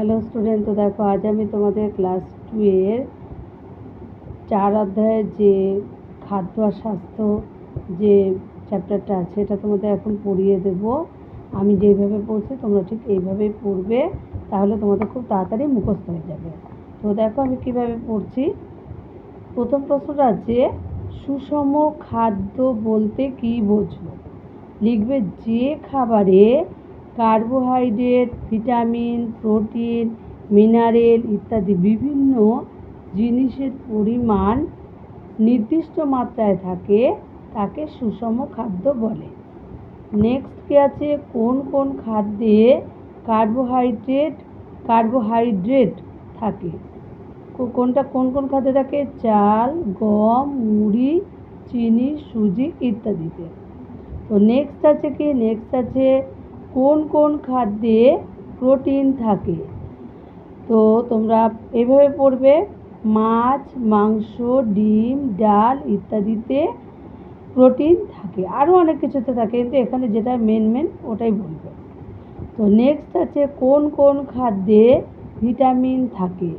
Hello student তো দেখো, আজ আমি তোমাদের ক্লাস টু এর চার অধ্যায়ের যে খাদ্য আর স্বাস্থ্য যে চ্যাপ্টারটা আছে, এটা তোমাদের এখন পড়িয়ে দেব। আমি যেইভাবে পড়ছি, তোমরা ঠিক এইভাবেই পড়বে, তাহলে তোমাদের খুব তাড়াতাড়ি মুখস্থ হয়ে যাবে। তো দেখো, আমি কীভাবে পড়ছি। প্রথম প্রশ্নটা আছে, সুষম খাদ্য বলতে কী বোঝো? লিখবে যে খাবারে কার্বোহাইড্রেট ভিটামিন প্রোটিন মিনারেল ইত্যাদি বিভিন্ন জিনিসের পরিমাণ নির্দিষ্ট মাত্রায় থাকে, তাকে সুষম খাদ্য বলে। নেক্সট কি আছে, কোন কোন খাদ্যে কার্বোহাইড্রেট কার্বোহাইড্রেট থাকে? কোনটা কোন কোন খাদ্যে থাকে? চাল, গম, মুড়ি, চিনি, সুজি ইত্যাদিতে। তো নেক্সট আছে কি? নেক্সট আছে কোন কোন খাদ্যে প্রোটিন থাকে? তো তোমরা এভাবে পড়বে, মাছ, মাংস, ডিম, ডাল ইত্যাদিতে প্রোটিন থাকে। আরও অনেক কিছুতে থাকে, কিন্তু এখানে যেটা মেন মেন ওটাই বলবে। তো নেক্সট আছে কোন কোন খাদ্যে ভিটামিন থাকে?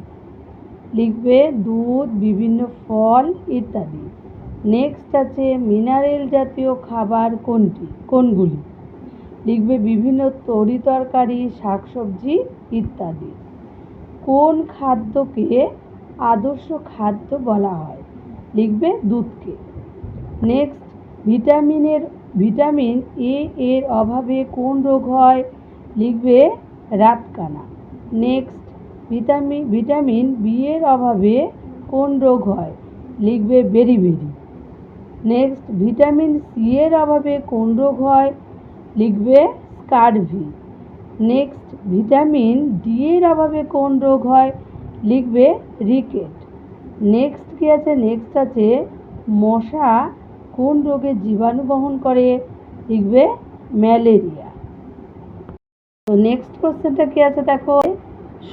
লিখবে দুধ, বিভিন্ন ফল ইত্যাদি। নেক্সট আছে মিনারেল জাতীয় খাবার কোনটি? কোনগুলি? লিখবে বিভিন্ন তরি তরকারি, শাকসবজি ইত্যাদি। কোন খাদ্যকে আদর্শ খাদ্য বলা হয়? লিখবে দুধকে। নেক্সট, ভিটামিনের, ভিটামিন এ এর অভাবে কোন রোগ হয়? লিখবে রাতকানা। নেক্সট ভিটামিন ভিটামিন বি এর অভাবে কোন রোগ হয়? লিখবে beriberi. Next, vitamin C এর অভাবে কোন রোগ হয়? লিখবে স্কারভি। নেক্সট, ভিটামিন ডি এর অভাবে কোন রোগ হয়? লিখবে রিকেট। নেক্সট কি আছে? নেক্সট আছে, মশা কোন রোগে জীবাণু বহন করে? লিখবে ম্যালেরিয়া। তো নেক্সট কোশ্চেনটা কি আছে দেখো?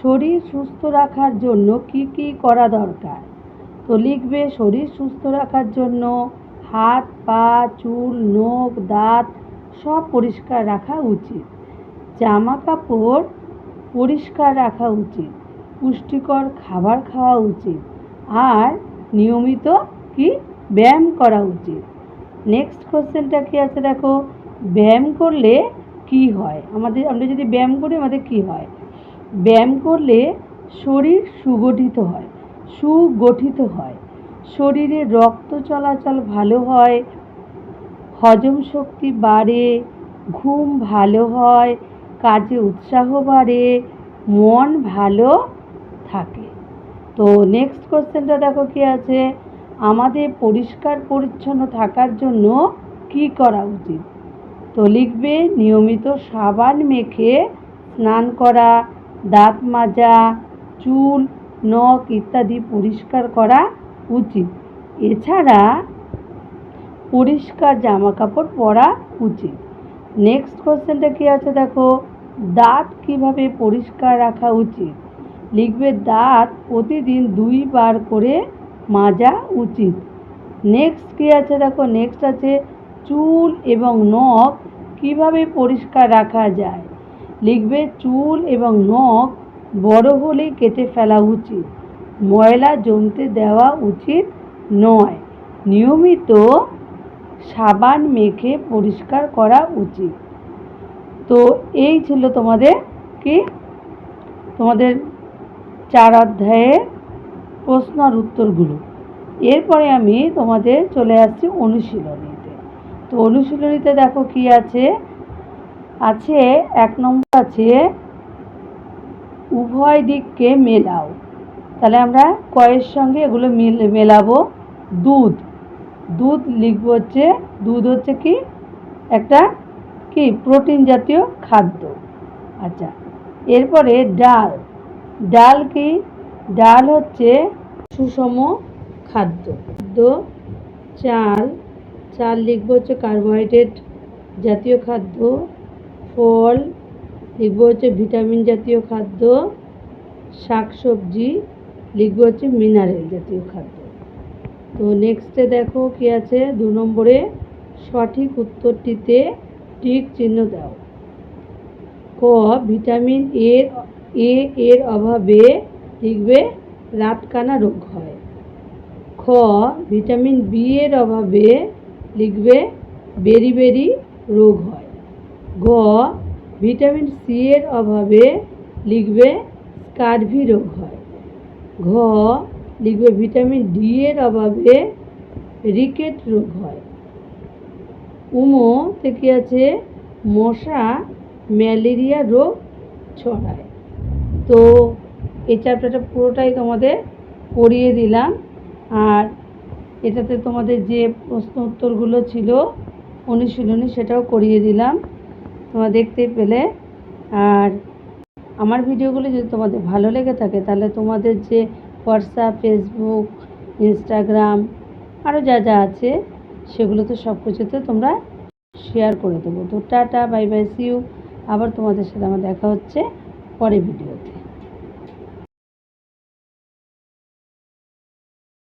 শরীর সুস্থ রাখার জন্য কি কি করা দরকার? তো লিখবে শরীর সুস্থ রাখার জন্য হাত, পা, চুল, নখ, দাঁত সব পরিষ্কার রাখা উচিত। জামা কাপড় পরিষ্কার রাখা উচিত। পুষ্টিকর খাবার খাওয়া উচিত। আর নিয়মিত কি? ব্যায়াম করা উচিত। নেক্সট কোশ্চেনটা কি আছে দেখো? ব্যায়াম করলে কি হয়? আমাদের, আমরা যদি ব্যায়াম করি, আমাদের কি হয়? ব্যায়াম করলে শরীর সুগঠিত হয় সুগঠিত হয়। শরীরে রক্ত চলাচল ভালো হয় হজম শক্তি বাড়ে, ঘুম ভালো হয়, কাজে উৎসাহ বাড়ে, মন ভালো থাকে। তো নেক্সট কোশ্চেনটা দেখো কি আছে? আমাদের পরিষ্কার পরিচ্ছন্ন থাকার জন্য কি করা উচিত? তো লিখবে, নিয়মিত সাবান মেখে স্নান করা, দাঁত মাজা, চুল, নখ ইত্যাদি পরিষ্কার করা উচিত। এছাড়া পরিষ্কার জামা কাপড় পরা উচিত। নেক্সট কোশ্চেনটা কী আছে দেখো? দাঁত কীভাবে পরিষ্কার রাখা উচিত? লিখবে দাঁত প্রতিদিন দুইবার করে মাজা উচিত। নেক্সট কী আছে দেখো? নেক্সট আছে চুল এবং নখ কীভাবে পরিষ্কার রাখা যায়? লিখবে চুল এবং নখ বড় হলে কেটে ফেলা উচিত। ময়লা জমতে দেওয়া উচিত নয়। নিয়মিত সাবান মেখে পরিষ্কার করা উচিত। তো এই ছিল তোমাদের কি? তোমাদের চার অধ্যায়ে প্রশ্ন আর উত্তরগুলো। এরপরে আমি তোমাদের চলে আসছি অনুশীলনীতে। তো অনুশীলনীতে দেখো কি আছে? আছে এক নম্বর আছে, উভয় দিককে মেলাও। তাহলে আমরা কয়ের সঙ্গে এগুলো মিল, মেলাবো। দুধ। দুধ লিখব হচ্ছে, দুধ হচ্ছে কি? একটা কি? প্রোটিন জাতীয় খাদ্য। আচ্ছা এরপরে ডাল। ডাল কি? ডাল হচ্ছে সুষম খাদ্য। চাল। চাল লিখব হচ্ছে কার্বোহাইড্রেট জাতীয় খাদ্য। ফল লিখব হচ্ছে ভিটামিন জাতীয় খাদ্য। শাকসবজি লিখব হচ্ছে মিনারেল জাতীয় খাদ্য। তো নেক্সটে দেখো কি আছে? দু নম্বরে সঠিক উত্তরটিতে টিক চিহ্ন দাও। ক ভিটামিন এর এ এর অভাবে লিখবে রাতকানা রোগ হয়। খ ভিটামিন বি এর অভাবে লিখবে বেরি বেরি রোগ হয়। গ ভিটামিন সি এর অভাবে লিখবে স্কারভি রোগ হয়। ঘ লিখবে, ভিটামিন ডি এর অভাবে রিকেট রোগ হয়। উমো থেকে আছে, মশা, ম্যালেরিয়া রোগ ছড়ায়। তো এই চ্যাপ্টারটা পুরোটাই তোমাদের করিয়ে দিলাম। আর এটাতে তোমাদের যে প্রশ্ন উত্তরগুলো ছিল, অনুশীলনী সেটাও করিয়ে দিলাম। তোমরা দেখতে পেলে। আর আমার ভিডিওগুলো যদি তোমাদের ভালো লেগে থাকে, তাহলে তোমাদের যে হোয়াটসঅ্যাপ ফেসবুক ইনস্টাগ্রাম আরও যা যা আছে সেগুলো তো সব কিছুতে তোমরা শেয়ার করে দেবো। তো টাটা বাই বাই সিউ আবার তোমাদের সাথে আমার দেখা হচ্ছে পরে ভিডিওতে